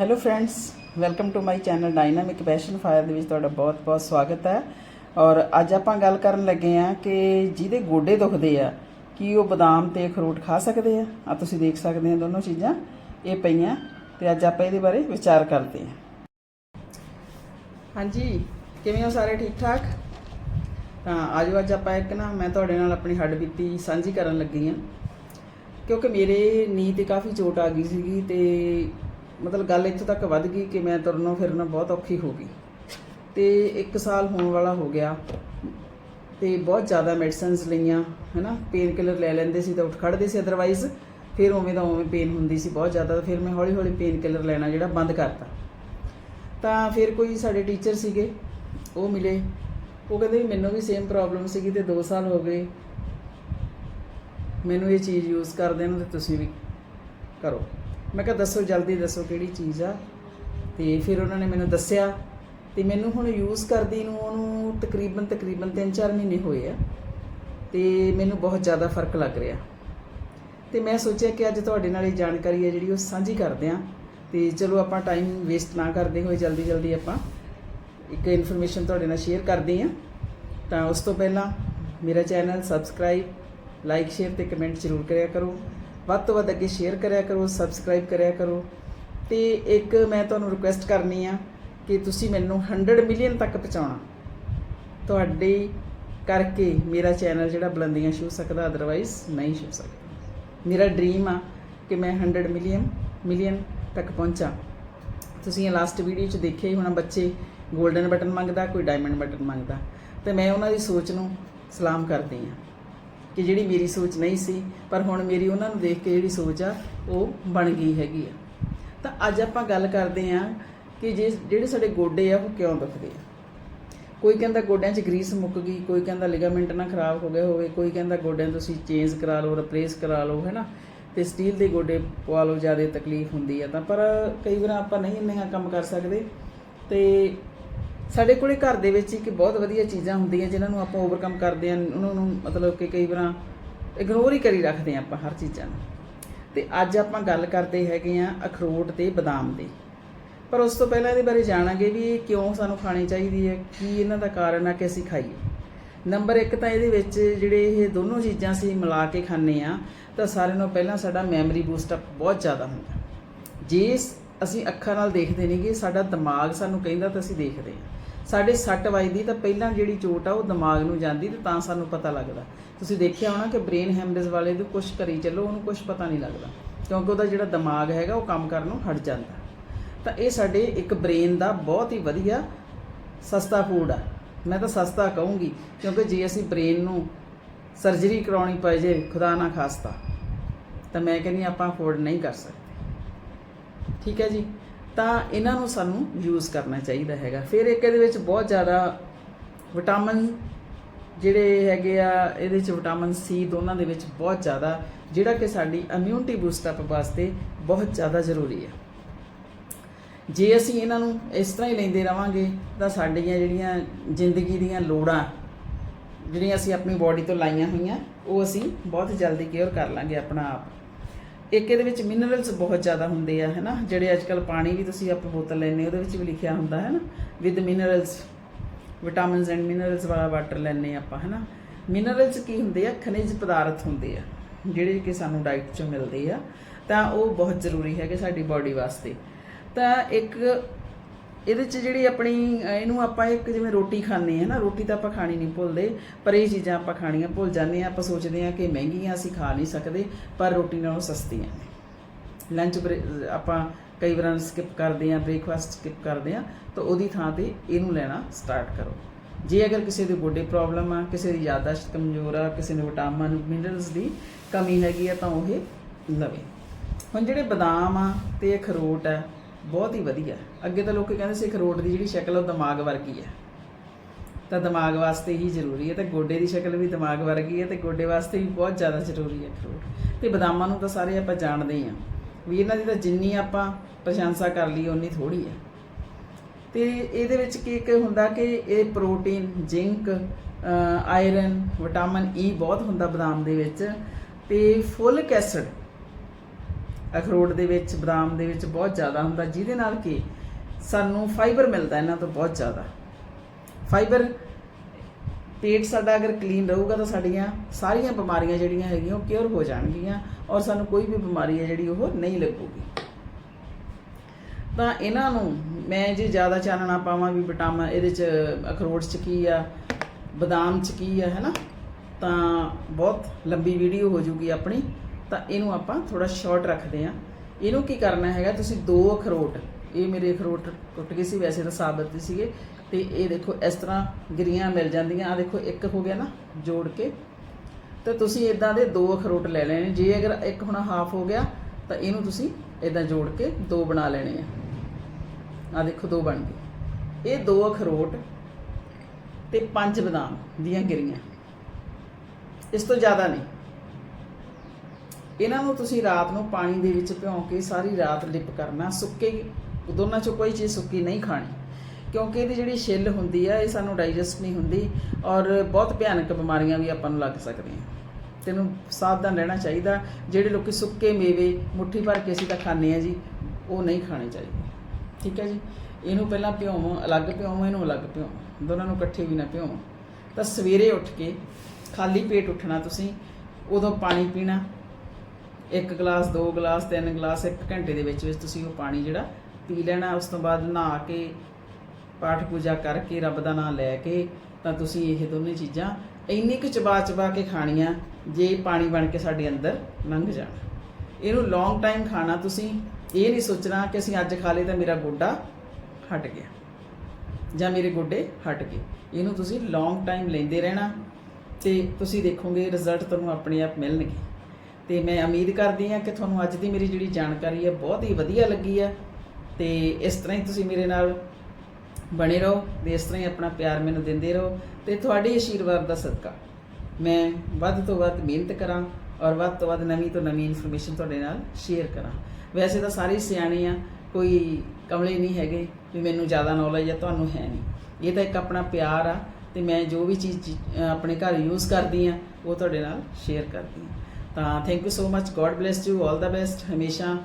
Hello friends welcome to my channel dynamic passion fire ਦੇ ਵਿੱਚ ਤੁਹਾਡਾ ਬਹੁਤ-ਬਹੁਤ ਸਵਾਗਤ ਹੈ। ਔਰ ਅੱਜ ਆਪਾਂ ਗੱਲ ਕਰਨ ਲੱਗੇ ਆ ਕਿ ਜਿਹਦੇ ਗੋਡੇ ਦੁਖਦੇ ਆ, ਕੀ ਉਹ ਬਦਾਮ ਤੇ ਅਖਰੋਟ ਖਾ ਸਕਦੇ ਆ? ਆ ਤੁਸੀਂ ਦੇਖ ਸਕਦੇ ਆ ਦੋਨੋਂ ਚੀਜ਼ਾਂ, ਇਹ ਪਈਆਂ ਤੇ ਅੱਜ ਆਪਾਂ ਇਹਦੇ ਬਾਰੇ ਵਿਚਾਰ ਕਰਦੇ ਆ ਹਾਂਜੀ, ਕਿਵੇਂ ਹੋ ਸਾਰੇ ਠੀਕ ਠਾਕ? ਤਾਂ ਆਜੋ ਅੱਜ ਆਪਾਂ ਇੱਕ ਨਾ, ਮੈਂ ਤੁਹਾਡੇ ਨਾਲ ਆਪਣੀ ਹੱਡ ਬੀਤੀ ਸਾਂਝੀ ਕਰਨ ਲੱਗੀ ਆ ਕਿਉਂਕਿ ਮੇਰੇ ਨੀਂਹ ਤੇ ਕਾਫੀ ਚੋਟ ਆ ਗਈ ਸੀਗੀ ਤੇ ਮਤਲਬ ਗੱਲ ਇੱਥੋਂ ਤੱਕ ਵੱਧ ਗਈ ਕਿ ਮੈਂ ਤੁਰਨੋਂ ਫਿਰਨੋਂ ਬਹੁਤ ਔਖੀ ਹੋ ਗਈ। ਤੇ 1 ਸਾਲ ਹੋਣ ਵਾਲਾ ਹੋ ਗਿਆ ਤੇ ਬਹੁਤ ਜ਼ਿਆਦਾ ਮੈਡੀਸਿਨਸ ਲਈਆਂ, ਹੈਨਾ? ਪੇਨ ਕਿਲਰ ਲੈ ਲੈਂਦੇ ਸੀ ਤਾਂ ਉੱਠ ਖੜਦੇ ਸੀ ਅਦਰਵਾਈਜ਼ ਫਿਰ ਉਵੇਂ ਦਾ ਉਵੇਂ ਪੇਨ ਹੁੰਦੀ ਸੀ ਬਹੁਤ ਜ਼ਿਆਦਾ। ਤਾਂ ਫਿਰ ਮੈਂ ਹੌਲੀ ਹੌਲੀ ਪੇਨ ਕਿਲਰ ਲੈਣਾ ਜਿਹੜਾ ਬੰਦ ਕਰਤਾ। ਤਾਂ ਫਿਰ ਕੋਈ ਸਾਡੇ ਟੀਚਰ ਸੀਗੇ, ਉਹ ਮਿਲੇ। ਉਹ ਕਹਿੰਦੇ ਮੈਨੂੰ ਵੀ ਸੇਮ ਪ੍ਰੋਬਲਮ ਸੀਗੀ ਤੇ 2 ਸਾਲ ਹੋ ਗਏ। ਮੈਨੂੰ ਇਹ ਚੀਜ਼ ਯੂਜ਼ ਕਰਦੇ ਨੂੰ ਤੇ ਤੁਸੀਂ ਵੀ ਕਰੋ। ਮੈਂ ਕਿਹਾ ਦੱਸੋ, ਜਲਦੀ ਦੱਸੋ ਕਿਹੜੀ ਚੀਜ਼ ਆ। ਤੇ ਫਿਰ ਉਹਨਾਂ ਨੇ ਮੈਨੂੰ ਦੱਸਿਆ ਤੇ ਮੈਨੂੰ ਹੁਣ ਯੂਜ਼ ਕਰਦੀ ਨੂੰ ਉਹਨੂੰ ਤਕਰੀਬਨ ਤਕਰੀਬਨ 3-4 ਮਹੀਨੇ ਹੋਏ ਆ। ਤੇ ਮੈਨੂੰ ਬਹੁਤ ਜ਼ਿਆਦਾ ਫ਼ਰਕ ਲੱਗ ਰਿਹਾ। ਤੇ ਮੈਂ ਸੋਚਿਆ ਕਿ ਅੱਜ ਤੁਹਾਡੇ ਨਾਲ ਇਹ ਜਾਣਕਾਰੀ ਹੈ ਜਿਹੜੀ ਉਹ ਸਾਂਝੀ ਕਰਦੇ ਆ ਤੇ ਚਲੋ ਆਪਾਂ ਟਾਈਮ ਵੇਸਟ ਨਾ ਕਰਦੇ ਹੋਏ ਜਲਦੀ ਜਲਦੀ ਆਪਾਂ ਇੱਕ ਇਨਫੋਰਮੇਸ਼ਨ ਤੁਹਾਡੇ ਨਾਲ ਸ਼ੇਅਰ ਕਰਦੇ ਆ ਤਾਂ ਉਸ ਤੋਂ ਪਹਿਲਾਂ ਮੇਰਾ ਚੈਨਲ ਸਬਸਕ੍ਰਾਈਬ ਲਾਈਕ ਸ਼ੇਅਰ ਤੇ ਕਮੈਂਟ ਜ਼ਰੂਰ ਕਰਿਆ ਕਰੋ। ਵੱਧ ਤੋਂ ਵੱਧ ਅੱਗੇ ਸ਼ੇਅਰ ਕਰਿਆ ਕਰੋ ਸਬਸਕ੍ਰਾਈਬ ਕਰਿਆ ਕਰੋ। ਤੇ ਇੱਕ ਮੈਂ ਤੁਹਾਨੂੰ ਰਿਕੁਐਸਟ ਕਰਨੀ ਆ ਕਿ ਤੁਸੀਂ ਮੈਨੂੰ 100 ਮਿਲੀਅਨ ਤੱਕ ਪਹੁੰਚਾਉਣਾ। ਤੁਹਾਡੇ ਕਰਕੇ ਮੇਰਾ ਚੈਨਲ ਜਿਹੜਾ ਬੁਲੰਦੀਆਂ ਛੂ ਸਕਦਾ ਅਦਰਵਾਈਜ਼ ਨਹੀਂ ਛੂ ਸਕਦਾ। ਮੇਰਾ ਡ੍ਰੀਮ ਆ ਕਿ ਮੈਂ 100 ਮਿਲੀਅਨ ਮਿਲੀਅਨ ਤੱਕ ਪਹੁੰਚਾਂ। ਤੁਸੀਂ ਇਹ ਲਾਸਟ ਵੀਡੀਓ 'ਚ ਦੇਖਿਆ ਹੀ ਹੋਣਾ, ਬੱਚੇ 골ਡਨ ਬਟਨ ਮੰਗਦਾ, ਕੋਈ ਡਾਇਮੰਡ ਬਟਨ ਮੰਗਦਾ। ਤੇ ਮੈਂ ਉਹਨਾਂ ਦੀ ਸੋਚ ਨੂੰ ਸਲਾਮ ਕਰਦੀ ਹਾਂ। ਕਿ ਜਿਹੜੀ ਮੇਰੀ ਸੋਚ ਨਹੀਂ ਸੀ, ਪਰ ਹੁਣ ਮੇਰੀ ਉਹਨਾਂ ਨੂੰ ਦੇਖ ਕੇ ਜਿਹੜੀ ਸੋਚ ਆ, ਉਹ ਬਣ ਗਈ ਹੈਗੀ ਆ। ਤਾਂ ਅੱਜ ਆਪਾਂ ਗੱਲ ਕਰਦੇ ਆ ਕਿ ਜੇ ਜਿਹੜੇ ਸਾਡੇ ਗੋਡੇ ਆ, ਉਹ ਕਿਉਂ ਦੁਖਦੇ ਆ? ਕੋਈ ਕਹਿੰਦਾ ਗੋਡਿਆਂ 'ਚ ਗਰੀਸ ਮੁੱਕ ਗਈ, ਕੋਈ ਕਹਿੰਦਾ ਲਿਗਾਮੈਂਟ ਨਾ ਖਰਾਬ ਹੋ ਗਏ ਹੋਵੇ, ਕੋਈ ਕਹਿੰਦਾ ਗੋਡਿਆਂ ਨੂੰ ਤੁਸੀਂ ਚੇਂਜ ਕਰਾ ਲਓ ਰਿਪਲੇਸ ਕਰਾ ਲਓ, ਹੈਨਾ? ਤੇ ਸਟੀਲ ਦੇ ਗੋਡੇ ਪਵਾ ਲਓ, ਜ਼ਿਆਦਾ ਤਕਲੀਫ ਹੁੰਦੀ ਆ ਤਾਂ, ਪਰ ਕਈ ਵਾਰ ਆਪਾਂ ਨਹੀਂ ਇੰਨੀਆਂ ਕੰਮ ਕਰ ਸਕਦੇ। ਤੇ ਸਾਡੇ ਕੋਲੇ ਘਰ ਦੇ ਵਿੱਚ ਹੀ ਇੱਕ ਬਹੁਤ ਵਧੀਆ ਚੀਜ਼ਾਂ ਹੁੰਦੀਆਂ ਜਿਨ੍ਹਾਂ ਨੂੰ ਆਪਾਂ ਓਵਰਕਮ ਕਰਦੇ ਆਂ ਉਹਨਾਂ ਨੂੰ ਮਤਲਬ ਕਿ ਕਈ ਵਾਰ ਇਗਨੋਰ ਹੀ ਕਰੀ ਰੱਖਦੇ ਆਂ ਆਪਾਂ ਹਰ ਚੀਜ਼ਾਂ ਨੂੰ। ਤੇ ਅੱਜ ਆਪਾਂ ਗੱਲ ਕਰਦੇ ਹੈਗੇ ਆਂ ਅਖਰੋਟ ਤੇ ਬਦਾਮ ਦੀ। ਪਰ ਉਸ ਤੋਂ ਪਹਿਲਾਂ ਇਹਦੇ ਬਾਰੇ ਜਾਣਾਂਗੇ ਵੀ ਇਹ ਕਿਉਂ ਸਾਨੂੰ ਖਾਣੀ ਚਾਹੀਦੀ ਹੈ, ਕੀ ਇਹਨਾਂ ਦਾ ਕਾਰਨ ਆ ਕਿ ਅਸੀਂ ਖਾਈਏ। ਨੰਬਰ 1 ਤਾਂ ਇਹਦੇ ਵਿੱਚ ਜਿਹੜੇ ਇਹ ਦੋਨੋਂ ਚੀਜ਼ਾਂ ਅਸੀਂ ਮਿਲਾ ਕੇ ਖਾਂਦੇ ਆ ਤਾਂ ਸਾਰਿਆਂ ਨਾਲੋਂ ਪਹਿਲਾਂ ਸਾਡਾ ਮੈਮਰੀ ਬੂਸਟ ਅਪ ਬਹੁਤ ਜ਼ਿਆਦਾ ਹੁੰਦਾ। ਜੇ ਅਸੀਂ ਅੱਖਾਂ ਨਾਲ ਦੇਖਦੇ ਨਹੀਂਗੇ ਸਾਡਾ ਦਿਮਾਗ ਸਾਨੂੰ ਕਹਿੰਦਾ ਤਾਂ ਅਸੀਂ ਦੇਖਦੇ ਹਾਂ। ਸਾਡੇ ਸੱਟ ਵੱਜਦੀ ਤਾਂ ਪਹਿਲਾਂ ਜਿਹੜੀ ਚੋਟ ਆ, ਉਹ ਦਿਮਾਗ ਨੂੰ ਜਾਂਦੀ ਤੇ ਤਾਂ ਸਾਨੂੰ ਪਤਾ ਲੱਗਦਾ। ਤੁਸੀਂ ਦੇਖਿਆ ਹੋਣਾ ਕਿ ਬ੍ਰੇਨ ਹੈਮਰੇਜ ਵਾਲੇ ਨੂੰ ਕੁਝ ਕਰੀ ਚੱਲੋ, ਉਹਨੂੰ ਕੁਝ ਪਤਾ ਨਹੀਂ ਲੱਗਦਾ। ਕਿਉਂਕਿ ਉਹਦਾ ਜਿਹੜਾ ਦਿਮਾਗ ਹੈਗਾ, ਉਹ ਕੰਮ ਕਰਨ ਨੂੰ ਹਟ ਜਾਂਦਾ। ਤਾਂ ਇਹ ਸਾਡੇ ਇੱਕ ਬ੍ਰੇਨ ਦਾ ਬਹੁਤ ਹੀ ਵਧੀਆ ਸਸਤਾ ਫੂਡ ਆ। ਮੈਂ ਤਾਂ ਸਸਤਾ ਕਹੂੰਗੀ, ਕਿਉਂਕਿ ਜੇ ਅਸੀਂ ਬ੍ਰੇਨ ਨੂੰ ਸਰਜਰੀ ਕਰਾਉਣੀ ਪਏ ਜੇ, ਖੁਦਾ ਨਾ ਖਾਸਤਾ, ਤਾਂ ਮੈਂ ਕਹਿੰਦੀ ਆਪਾਂ ਅਫੋਰਡ ਨਹੀਂ ਕਰ ਸਕਦੇ। ਠੀਕ ਹੈ ਜੀ। ਤਾਂ ਇਹਨਾਂ ਨੂੰ ਸਾਨੂੰ ਯੂਜ਼ ਕਰਨਾ ਚਾਹੀਦਾ ਹੈਗਾ। ਫਿਰ ਇੱਕ ਇਹਦੇ ਵਿੱਚ ਬਹੁਤ ਜ਼ਿਆਦਾ ਵਿਟਾਮਿਨ ਜਿਹੜੇ ਹੈਗੇ ਆ, ਇਹਦੇ ਚ ਵਿਟਾਮਿਨ ਸੀ ਦੋਨਾਂ ਦੇ ਵਿੱਚ ਬਹੁਤ ਜ਼ਿਆਦਾ, ਜਿਹੜਾ ਕਿ ਸਾਡੀ ਇਮਿਊਨਿਟੀ ਬੂਸਟ ਅਪ ਵਾਸਤੇ ਬਹੁਤ ਜ਼ਿਆਦਾ ਜ਼ਰੂਰੀ ਹੈ ਜੇ ਅਸੀਂ ਇਹਨਾਂ ਨੂੰ ਇਸ ਤਰ੍ਹਾਂ ਹੀ ਲੈਂਦੇ ਰਵਾਂਗੇ, ਤਾਂ ਸਾਡੀਆਂ ਜਿਹੜੀਆਂ ਜ਼ਿੰਦਗੀ ਦੀਆਂ ਲੋੜਾਂ, ਜਿਹੜੀਆਂ ਅਸੀਂ ਆਪਣੀ ਬਾਡੀ ਤੋਂ ਲਾਈਆਂ ਹੋਈਆਂ, ਉਹ ਅਸੀਂ ਬਹੁਤ ਜਲਦੀ ਕੇਅਰ ਕਰ ਲਾਂਗੇ ਆਪਣਾ ਆਪ। ਇੱਕ ਇਹਦੇ ਵਿੱਚ ਮਿਨਰਲਸ ਬਹੁਤ ਜ਼ਿਆਦਾ ਹੁੰਦੇ ਆ, ਹੈਨਾ? ਜਿਹੜੇ ਅੱਜ ਕੱਲ ਪਾਣੀ ਵੀ ਤੁਸੀਂ ਆਪ ਬੋਤਲ ਲੈਣੇ ਉਹਦੇ ਵਿੱਚ ਵੀ ਲਿਖਿਆ ਹੁੰਦਾ ਹੈ ਨਾ with minerals vitamins and minerals ਵਾਲਾ ਵਾਟਰ ਲੈਣੇ ਆਪਾਂ, ਹੈਨਾ? ਮਿਨਰਲਸ ਕੀ ਹੁੰਦੇ ਆ? ਖਣਿਜ ਪਦਾਰਥ ਹੁੰਦੇ ਆ, ਜਿਹੜੇ ਕਿ ਸਾਨੂੰ ਡਾਈਟ ਚੋਂ ਮਿਲਦੇ ਆ। ਤਾਂ ਉਹ ਬਹੁਤ ਜ਼ਰੂਰੀ ਹੈਗੇ ਸਾਡੀ ਬਾਡੀ ਵਾਸਤੇ। ਤਾਂ ਇੱਕ ਇਹਦੇ ਚ ਜਿਹੜੀ ਆਪਣੀ ਇਹਨੂੰ ਆਪਾਂ ਇੱਕ ਜਿਵੇਂ ਰੋਟੀ ਖਾਂਦੇ ਆ ਨਾ, ਰੋਟੀ ਤਾਂ ਆਪਾਂ ਖਾਣੀ ਨਹੀਂ ਭੁੱਲਦੇ, ਪਰ ਇਹ ਚੀਜ਼ਾਂ ਆਪਾਂ ਖਾਣੀਆਂ ਭੁੱਲ ਜਾਂਦੇ ਆ ਆਪਾਂ ਸੋਚਦੇ ਆ ਕਿ ਮਹਿੰਗੀਆਂ ਅਸੀਂ ਖਾ ਨਹੀਂ ਸਕਦੇ, ਪਰ ਰੋਟੀ ਨਾਲੋਂ ਸਸਤੀਆਂ ਨੇ। ਲੰਚ ਆਪਾਂ ਕਈ ਵਾਰ ਸਕਿਪ ਕਰਦੇ ਆ ਬ੍ਰੇਕਫਾਸਟ ਸਕਿਪ ਕਰਦੇ ਆ ਤਾਂ ਉਹਦੀ ਥਾਂ ਤੇ ਇਹਨੂੰ ਲੈਣਾ ਸਟਾਰਟ ਕਰੋ। ਜੇ ਅਗਰ ਕਿਸੇ ਦੇ ਗੋਡੇ ਪ੍ਰੋਬਲਮ ਆ, ਕਿਸੇ ਦੀ ਯਾਦਾਸ਼ਤ ਕਮਜ਼ੋਰ ਆ, ਕਿਸੇ ਨੂੰ ਵਿਟਾਮਿਨ ਮਿਨਰਲਸ ਦੀ ਕਮੀ ਹੈਗੀ ਆ, ਤਾਂ ਉਹ ਇਹ ਲਵੇ। ਹੁਣ ਜਿਹੜੇ ਬਦਾਮ ਆ ਤੇ ਅਖਰੋਟ ਆ ਬਹੁਤ ਹੀ ਵਧੀਆ। ਅੱਗੇ ਤਾਂ ਲੋਕੀ ਕਹਿੰਦੇ ਸੀ ਅਖਰੋਟ ਦੀ ਜਿਹੜੀ ਸ਼ਕਲ ਉਹ ਦਿਮਾਗ ਵਰਗੀ ਹੈ ਤਾਂ ਦਿਮਾਗ ਵਾਸਤੇ ਹੀ ਜ਼ਰੂਰੀ ਹੈ ਤੇ ਗੋਡੇ ਦੀ ਸ਼ਕਲ ਵੀ ਦਿਮਾਗ ਵਰਗੀ ਹੈ ਤੇ ਗੋਡੇ ਵਾਸਤੇ ਵੀ ਬਹੁਤ ਜ਼ਿਆਦਾ ਜ਼ਰੂਰੀ ਹੈ ਅਖਰੋਟ ਤੇ ਬਦਾਮਾਂ ਨੂੰ ਤਾਂ ਸਾਰੇ ਆਪਾਂ ਜਾਣਦੇ ਹੀ ਆ ਵੀ ਇਹਨਾਂ ਦੀ ਤਾਂ ਜਿੰਨੀ ਆਪਾਂ ਪ੍ਰਸ਼ੰਸਾ ਕਰ ਲਈ ਉਨੀ ਥੋੜੀ ਹੈ ਤੇ ਇਹਦੇ ਵਿੱਚ ਕੀ ਕੀ ਹੁੰਦਾ ਕਿ ਇਹ protein, zinc iron, vitamin E ਬਹੁਤ ਹੁੰਦਾ ਬਦਾਮ ਦੇ ਵਿੱਚ ਤੇ ਫੋਲਿਕ ਐਸਿਡ ਅਖਰੋਟ ਦੇ ਵਿੱਚ, ਬਦਾਮ ਦੇ ਵਿੱਚ ਬਹੁਤ ਜ਼ਿਆਦਾ ਹੁੰਦਾ, ਜਿਹਦੇ ਨਾਲ ਕਿ ਸਾਨੂੰ ਫਾਈਬਰ ਮਿਲਦਾ ਇਹਨਾਂ ਤੋਂ ਬਹੁਤ ਜ਼ਿਆਦਾ। ਫਾਈਬਰ ਪੇਟ ਸਾਡਾ ਅਗਰ ਕਲੀਨ ਰਹੂਗਾ ਤਾਂ ਸਾਡੀਆਂ ਸਾਰੀਆਂ ਬਿਮਾਰੀਆਂ ਜਿਹੜੀਆਂ ਹੈਗੀਆਂ ਉਹ ਕਿਉਰ ਹੋ ਜਾਣਗੀਆਂ ਔਰ ਸਾਨੂੰ ਕੋਈ ਵੀ ਬਿਮਾਰੀ ਹੈ ਜਿਹੜੀ ਉਹ ਨਹੀਂ ਲੱਗੂਗੀ। ਤਾਂ ਇਹਨਾਂ ਨੂੰ ਮੈਂ ਜੇ ਜ਼ਿਆਦਾ ਚਾਨਣਾ ਪਾਵਾਂ ਵੀ ਵਿਟਾਮਿਨ ਇਹਦੇ ਚ ਅਖਰੋਟ ਚ ਕੀ ਆ, ਬਦਾਮ ਚ ਕੀ ਆ, ਹੈਨਾ? ਤਾਂ ਬਹੁਤ ਲੰਬੀ ਵੀਡੀਓ ਹੋ ਜੂਗੀ ਆਪਣੀ। ਤਾਂ ਇਹਨੂੰ ਆਪਾਂ ਥੋੜਾ ਸ਼ਾਰਟ ਰੱਖਦੇ ਆ ਇਹਨੂੰ ਕੀ ਕਰਨਾ ਹੈਗਾ, ਤੁਸੀਂ ਦੋ ਅਖਰੋਟ, ਇਹ ਮੇਰੇ ਅਖਰੋਟ ਟੁੱਟ ਗਏ ਸੀ, ਵੈਸੇ ਤਾਂ ਸਾਬਤ ਹੀ ਸੀਗੇ। ਤੇ ਇਹ ਦੇਖੋ, ਇਸ ਤਰ੍ਹਾਂ ਗਿਰੀਆਂ ਮਿਲ ਜਾਂਦੀਆਂ। ਆ ਦੇਖੋ, ਇੱਕ ਹੋ ਗਿਆ ਨਾ, ਜੋੜ ਕੇ। ਤੇ ਤੁਸੀਂ ਇਦਾਂ ਦੇ ਦੋ ਅਖਰੋਟ ਲੈ ਲੈਣੇ ਜੇ ਅਗਰ ਇੱਕ ਹੁਣ ਹਾਫ ਹੋ ਗਿਆ, ਤਾਂ ਇਹਨੂੰ ਤੁਸੀਂ ਇਦਾਂ ਜੋੜ ਕੇ ਦੋ ਬਣਾ ਲੈਣੇ ਆ। ਆ ਦੇਖੋ, ਦੋ ਬਣ ਗਏ। ਇਹ ਦੋ ਅਖਰੋਟ ਤੇ ਪੰਜ ਬਦਾਮ ਦੀਆਂ ਗਿਰੀਆਂ। ਇਸ ਤੋਂ ਜ਼ਿਆਦਾ ਨਹੀਂ। ਇਹਨਾਂ ਨੂੰ ਤੁਸੀਂ ਰਾਤ ਨੂੰ ਪਾਣੀ ਦੇ ਵਿੱਚ ਭਿਉਂ ਕੇ ਸਾਰੀ ਰਾਤ ਲਿਪ ਕਰਨਾ, ਸੁੱਕੇ ਦੋਨਾਂ ਚੋਂ ਕੋਈ ਚੀਜ਼ ਸੁੱਕੀ ਨਹੀਂ ਖਾਣੀ। ਕਿਉਂਕਿ ਇਹਦੀ ਜਿਹੜੀ ਛਿੱਲ ਹੁੰਦੀ ਆ, ਇਹ ਸਾਨੂੰ ਡਾਈਜੈਸਟ ਨਹੀਂ ਹੁੰਦੀ ਔਰ ਬਹੁਤ ਭਿਆਨਕ ਬਿਮਾਰੀਆਂ ਵੀ ਆਪਾਂ ਨੂੰ ਲੱਗ ਸਕਦੀਆਂ। ਤੈਨੂੰ ਸਾਵਧਾਨ ਰਹਿਣਾ ਚਾਹੀਦਾ। ਜਿਹੜੇ ਲੋਕੀ ਸੁੱਕੇ ਮੇਵੇ, ਮੁੱਠੀ ਭਰ ਕੇ ਅਸੀਂ ਤਾਂ ਖਾਂਦੇ ਆ ਜੀ, ਉਹ ਨਹੀਂ ਖਾਣੇ ਚਾਹੀਦੇ। ਠੀਕ ਹੈ ਜੀ? ਇਹਨੂੰ ਪਹਿਲਾਂ ਭਿਓਵੋ ਅਲੱਗ ਭਿਓਵੋ ਇਹਨੂੰ ਅਲੱਗ ਭਿਓਵੋ ਦੋਨਾਂ ਨੂੰ ਇਕੱਠੇ ਵੀ ਨਾ ਭਿਓਵੋ ਤਾਂ ਸਵੇਰੇ ਉੱਠ ਕੇ, ਖਾਲੀ ਪੇਟ ਉੱਠਣਾ ਤੁਸੀਂ, ਉਦੋਂ ਪਾਣੀ ਪੀਣਾ। ਇੱਕ ਗਲਾਸ, ਦੋ ਗਲਾਸ, ਤਿੰਨ ਗਲਾਸ, ਇੱਕ ਘੰਟੇ ਦੇ ਵਿੱਚ ਵਿੱਚ ਤੁਸੀਂ ਉਹ ਪਾਣੀ ਜਿਹੜਾ ਪੀ ਲੈਣਾ, ਉਸ ਤੋਂ ਬਾਅਦ ਨਹਾ ਕੇ, ਪਾਠ ਪੂਜਾ ਕਰਕੇ, ਰੱਬ ਦਾ ਨਾਮ ਲੈ ਕੇ, ਤਾਂ ਤੁਸੀਂ ਇਹ ਦੋਨੇ ਚੀਜ਼ਾਂ ਇੰਨੀ ਕੁ ਚਬਾ ਚਬਾ ਕੇ ਖਾਣੀਆਂ, ਜੇ ਪਾਣੀ ਬਣ ਕੇ ਸਾਡੇ ਅੰਦਰ ਲੰਘ ਜਾਣ। ਇਹਨੂੰ ਲੌਂਗ ਟਾਈਮ ਖਾਣਾ ਤੁਸੀਂ ਇਹ ਨਹੀਂ ਸੋਚਣਾ ਕਿ ਅਸੀਂ ਅੱਜ ਖਾ ਲਏ ਤਾਂ ਮੇਰਾ ਗੋਡਾ ਹਟ ਗਿਆ ਜਾਂ ਮੇਰੇ ਗੋਡੇ ਹਟ ਗਏ। ਇਹਨੂੰ ਤੁਸੀਂ ਲੌਂਗ ਟਾਈਮ ਲੈਂਦੇ ਰਹਿਣਾ ਤੇ ਤੁਸੀਂ ਦੇਖੋਗੇ ਰਿਜ਼ਲਟ ਤੁਹਾਨੂੰ ਆਪਣੇ ਆਪ ਮਿਲਣਗੇ। ਤੇ ਮੈਂ ਉਮੀਦ ਕਰਦੀ ਹਾਂ ਕਿ ਤੁਹਾਨੂੰ ਅੱਜ ਦੀ ਮੇਰੀ ਜਿਹੜੀ ਜਾਣਕਾਰੀ ਹੈ ਬਹੁਤ ਹੀ ਵਧੀਆ ਲੱਗੀ ਹੈ। ਤੇ ਇਸ ਤਰ੍ਹਾਂ ਹੀ ਤੁਸੀਂ ਮੇਰੇ ਨਾਲ ਬਣੇ ਰਹੋ ਤੇ ਇਸ ਤਰ੍ਹਾਂ ਹੀ ਆਪਣਾ ਪਿਆਰ ਮੈਨੂੰ ਦਿੰਦੇ ਰਹੋ ਤੇ ਤੁਹਾਡੇ ਆਸ਼ੀਰਵਾਦ ਦਾ ਸਦਕਾ। ਮੈਂ ਵੱਧ ਤੋਂ ਵੱਧ ਮਿਹਨਤ ਕਰਾਂ ਔਰ ਵੱਧ ਤੋਂ ਵੱਧ ਨਵੀਂ ਤੋਂ ਨਵੀਂ ਇਨਫੋਰਮੇਸ਼ਨ ਤੁਹਾਡੇ ਨਾਲ ਸ਼ੇਅਰ ਕਰਾਂ। ਵੈਸੇ ਤਾਂ ਸਾਰੇ ਸਿਆਣੇ ਆ, ਕੋਈ ਕਮਲੇ ਨਹੀਂ ਹੈਗੇ ਵੀ ਮੈਨੂੰ ਜ਼ਿਆਦਾ ਨੌਲੇਜ ਆ, ਤੁਹਾਨੂੰ ਹੈ ਨਹੀਂ। ਇਹ ਤਾਂ ਇੱਕ ਆਪਣਾ ਪਿਆਰ ਆ ਤੇ ਮੈਂ ਜੋ ਵੀ ਚੀਜ਼ ਆਪਣੇ ਘਰ ਯੂਜ਼ ਕਰਦੀ ਆ ਉਹ ਤੁਹਾਡੇ ਨਾਲ ਸ਼ੇਅਰ ਕਰਦੀ ਆ ਤਾਂ thank you so much God bless you all the best ਹਮੇਸ਼ਾ